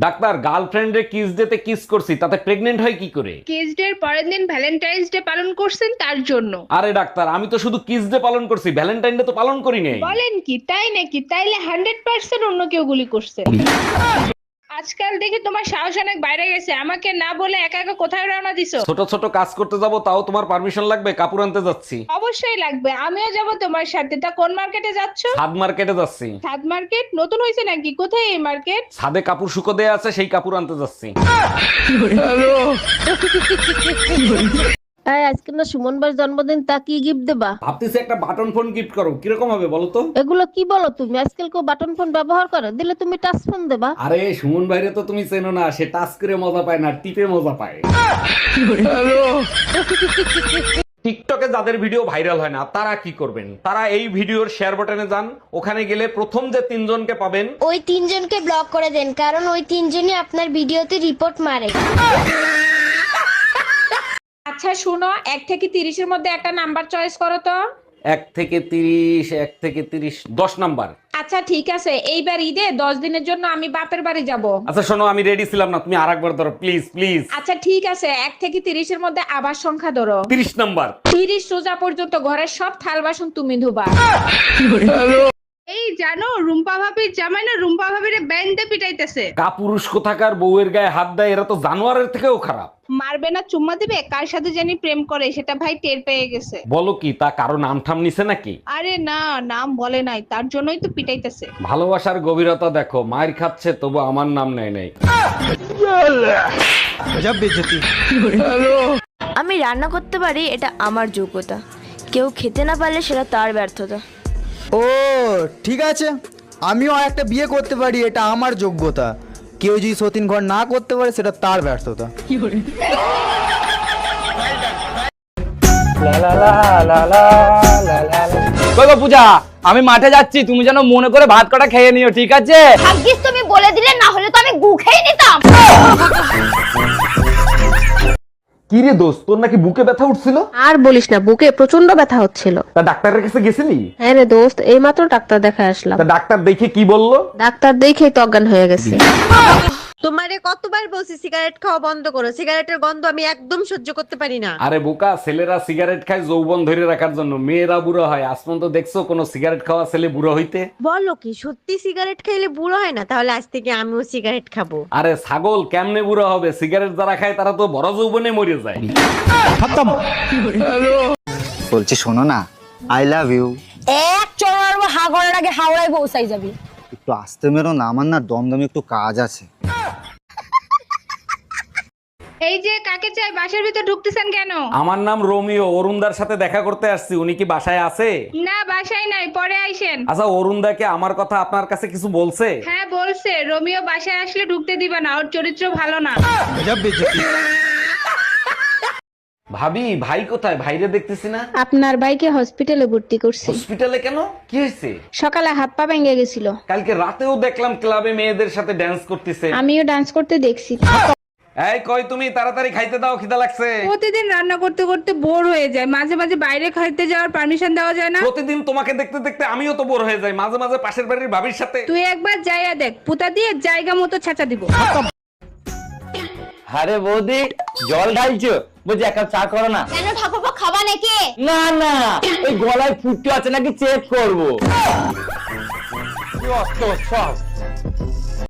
Doctor girlfriend গার্লফ্রেন্ডে kiss দিতে kiss করছি তাতে প্রেগনেন্ট হয় কি করে? কিস এর পরের দিন ভ্যালেন্টাইন্স ডে পালন করছেন তার জন্য। আরে ডাক্তার আমি তো শুধু কিস ডে পালন করছি ভ্যালেন্টাইন ডে তো পালন করি নাই। বলেন কি তাই নাকি? তাইলে হান্ড্রেড পার্সেন্ট অন্য কেউ গুলি করছে। আজকাল দেখি তোমার সাহস অনেক বাইরে গেছে। আমাকে না বলে একা একা কোথায় রওনা দিছো? ছোট ছোট কাজ করতে যাব তাও তোমার পারমিশন লাগবে? কাপড় আনতে যাচ্ছি। অবশ্যই লাগবে। আমিও যাব তোমার সাথে। তা কোন মার্কেটে যাচ্ছ? ছাদ মার্কেটে যাচ্ছি। ছাদ মার্কেট নতুন হয়েছে নাকি? কোথায় এই মার্কেট ছাদে কাপড় শুকো দেয়া আছে সেই কাপড় আনতে যাচ্ছি। এই আজকে না সুমন ভাইয়ের জন্মদিন তা কি গিফট দেবা? ভাবতেছি একটা বাটন ফোন গিফট করো কীরকম হবে বলো তো? এগুলো কি বলো তুমি? আজকাল কেউ বাটন ফোন ব্যবহার করে দিলে তুমি টাচ ফোন দেবা। আরে সুমন ভাইরে তো তুমি চেনো না সে টাচ করে মজা পায় না টিপে মজা পায়। টিকটকে যাদের ভিডিও ভাইরাল হয় না তারা কি করবেন? তারা এই ভিডিওর শেয়ার বাটনে যান ওখানে গেলে প্রথম যে তিনজনকে পাবেন ওই তিনজনকে ব্লক করে দেন কারণ ওই তিনজনই আপনার ভিডিওতে রিপোর্ট মারে। আচ্ছা শুনো এক থেকে তিরিশের মধ্যে একটা নাম্বার চয়েস করো তো। এক থেকে তিরিশ এক থেকে তিরিশ দশ নাম্বার। আচ্ছা ঠিক আছে। এইবার ঈদে দশ দিনের জন্য আমি বাপের বাড়ি যাব। আচ্ছা শোনো আমি রেডি ছিলাম না তুমি আর একবার ধরো প্লিজ প্লিজ আচ্ছা ঠিক আছে। এক থেকে তিরিশের মধ্যে আবার সংখ্যা ধরো। তিরিশ নাম্বার। তিরিশ রোজা পর্যন্ত ঘরের সব থাল বাসন তুমি ধুবা। জানো রুম্পা ভাবির জামাই না রুম্পা ভাবির ব্যান্ডে পিটাইতেছে। কাপুরুষ কোথাকার বউয়ের গায়ে হাত দেয় এরা তো জানোয়ারের থেকেও খারাপ। মারবে না চুম্মা দিবে? কার সাথে জানি প্রেম করে সেটা ভাই টের পেয়ে গেছে। বলো কি তা কারও নাম ঠাম নিছে নাকি? আরে না নাম বলে নাই তার জন্যই তো পিটাইতেছে। ভালোবাসার গভীরতা দেখো মায়ের খাচ্ছে তবু আমার নাম নেয় নাই। আমি রান্না করতে পারি এটা আমার যোগ্যতা। কেউ খেতে না পারলে সেটা তার ব্যর্থতা। ও ঠিক আছে। আমিও একটা বিয়ে করতে পারি এটা আমার যোগ্যতা। কেউ যদি সতীন ঘর না করতে পারে সেটা তার ব্যর্থতা। পূজা আমি মাঠে যাচ্ছি তুমি যেন মনে করে ভাত কটা খেয়ে নিও ঠিক আছে? ভাগ্যিস তুমি বলে দিলে না হলে তো আমি গু খেয়ে কি রে দোস্ত? তোর নাকি বুকে ব্যথা উঠছিল? আর বলিস না বুকে প্রচণ্ড ব্যথা হচ্ছিল। তা ডাক্তারের কাছে গেছিলি? হ্যাঁ রে দোস্ত এইমাত্র ডাক্তার দেখা আসলাম। তা ডাক্তার দেখে কি বলল? ডাক্তার দেখেই তো অজ্ঞান হয়ে গেছে। তোমারে কতবার বলছি সিগারেট খাওয়া বন্ধ করো? সিগারেটের গন্ধ আমি একদম সহ্য করতে পারি না। আরে বোকা ছেলেরা সিগারেট খায় যৌবন ধরে রাখার জন্য। মেয়েরা বুড়ো হয়। আসমন তো দেখছ কোনো সিগারেট খাওয়া ছেলে বুড়ো হইতে? বলো কি সত্যি সিগারেট খাইলে বুড়ো হয় না? তাহলে আজ থেকে আমিও সিগারেট খাব। আরে ছাগল কেমনে বুড়ো হবে? সিগারেট যারা খায় তারা তো বড় যৌবনে মরে যায়। বলছি শোনো না আই লাভ ইউ এক চড়ার হা করার আগে হাওড়ায় পৌঁছাই যাবি। একটু আসতে মেরো না আমার না দমদমে একটু কাজ আছে। এই যে কাকে চাই বাসার ভিতর ঢুকতেছেন কেন? আমার নাম রোমিও অরুণদার সাথে দেখা করতে আসছি উনি কি বাসায় আছে? না বাসায় নাই পরে আইসেন। আচ্ছা অরুণদাকে আমার কথা আপনার কাছে কিছু বলছে? হ্যাঁ বলছে রোমিও বাসায় আসলে ঢুকতে দিবা না ওর চরিত্র ভালো না। ভাবি ভাই কোথায়? ভাইরে দেখতেছি না। আপনার ভাইকে হসপিটালে ভর্তি করছি। হসপিটালে কেন? কি হয়েছে? সকালে হাত পা ভেঙে গেছিল। কালকে রাতেও দেখলাম ক্লাবে মেয়েদের সাথে ড্যান্স করতেছে। আমিও ডান্স করতে দেখছি। এই কই তুমি? তাড়াতাড়ি খাইতে দাও খিদা লাগছে। প্রতিদিন রান্না করতে করতে বোর হয়ে যায়। মাঝে মাঝে বাইরে খাইতে যাওয়ার পারমিশন দেওয়া যায় না। প্রতিদিন তোমাকে দেখতে দেখতে আমিও তো বোর হয়ে যাই। মাঝে মাঝে পাশের বাড়ির ভাবির সাথে তুই একবার যাইয়া দেখ। পুতা দিয়ে জায়গা মতো ছেঁচা দিব। আরে বৌদি জল ঢালছো? বলছি এক কাপ চা করো না। কেন ঠাকুরপো খাবা নাকি? না না এই গলায় ফুটতে আছে নাকি চেক করব। কি অস্ত সব?